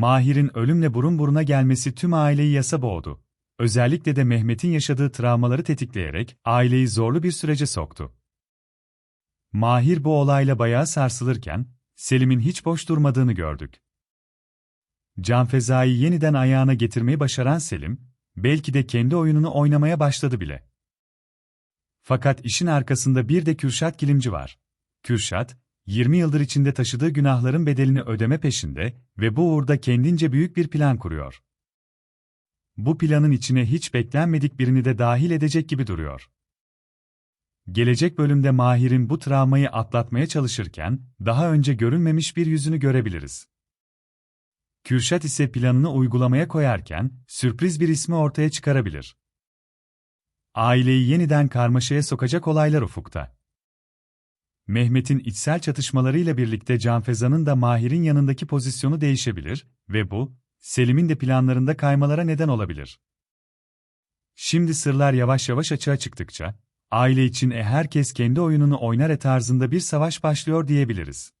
Mahir'in ölümle burun buruna gelmesi tüm aileyi yasa boğdu. Özellikle de Mehmet'in yaşadığı travmaları tetikleyerek aileyi zorlu bir sürece soktu. Mahir bu olayla bayağı sarsılırken, Selim'in hiç boş durmadığını gördük. Can Feza'yı yeniden ayağına getirmeyi başaran Selim, belki de kendi oyununu oynamaya başladı bile. Fakat işin arkasında bir de Kürşat Kilimci var. Kürşat, 20 yıldır içinde taşıdığı günahların bedelini ödeme peşinde ve bu uğurda kendince büyük bir plan kuruyor. Bu planın içine hiç beklenmedik birini de dahil edecek gibi duruyor. Gelecek bölümde Mahir'in bu travmayı atlatmaya çalışırken, daha önce görülmemiş bir yüzünü görebiliriz. Kürşat ise planını uygulamaya koyarken, sürpriz bir ismi ortaya çıkarabilir. Aileyi yeniden karmaşaya sokacak olaylar ufukta. Mehmet'in içsel çatışmalarıyla birlikte Canfeza'nın da Mahir'in yanındaki pozisyonu değişebilir ve bu, Selim'in de planlarında kaymalara neden olabilir. Şimdi sırlar yavaş yavaş açığa çıktıkça, aile için e herkes kendi oyununu oynar e tarzında bir savaş başlıyor diyebiliriz.